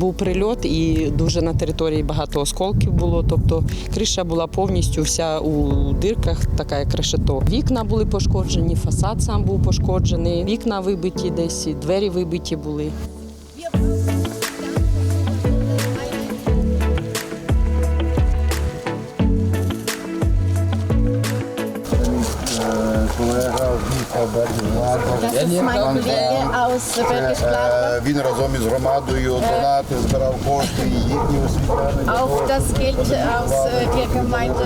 був прильот, і дуже на території багато осколків було. Тобто криша була повністю вся у дирках, така як решето. Вікна були пошкоджені, фасад сам був пошкоджений, вікна вибиті десь, двері вибиті були. Das ist mein Kollege aus Bergisch Gladbach. Е, Він разом із громадою донати збирав кошти і їхні освітяни. Auch das Geld aus äh, der Gemeinde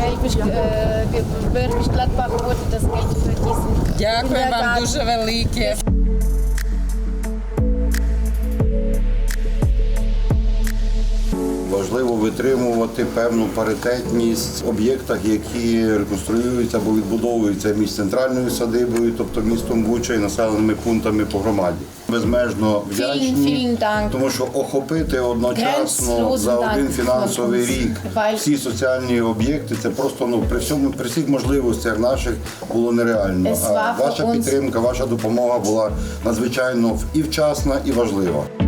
Gelbisch, äh, Bergisch Gladbach wurde das Geld für diesen Дякую вам Kindergarten. дуже велике. Важливо витримувати певну паритетність в об'єктах, які реконструюються або відбудовуються між центральною садибою, тобто містом Буча і населеними пунктами по громаді. Безмежно вдячні, тому що охопити одночасно за один фінансовий рік всі соціальні об'єкти. Це просто ну при всьому при всіх можливостях наших було нереально. А ваша підтримка, ваша допомога була надзвичайно і вчасна, і важлива.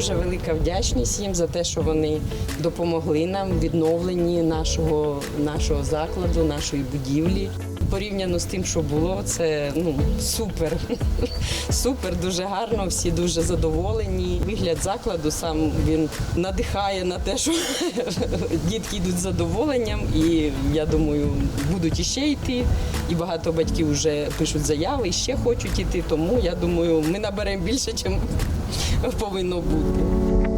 Дуже велика вдячність їм за те, що вони допомогли нам в відновленні нашого, нашого закладу, нашої будівлі. Порівняно з тим, що було, це ну супер. Супер, дуже гарно, всі дуже задоволені. Вигляд закладу сам він надихає на те, що дітки йдуть з задоволенням, і я думаю, будуть іще йти. І багато батьків вже пишуть заяви і ще хочуть іти. Тому я думаю, ми наберемо більше, ніж повинно бути.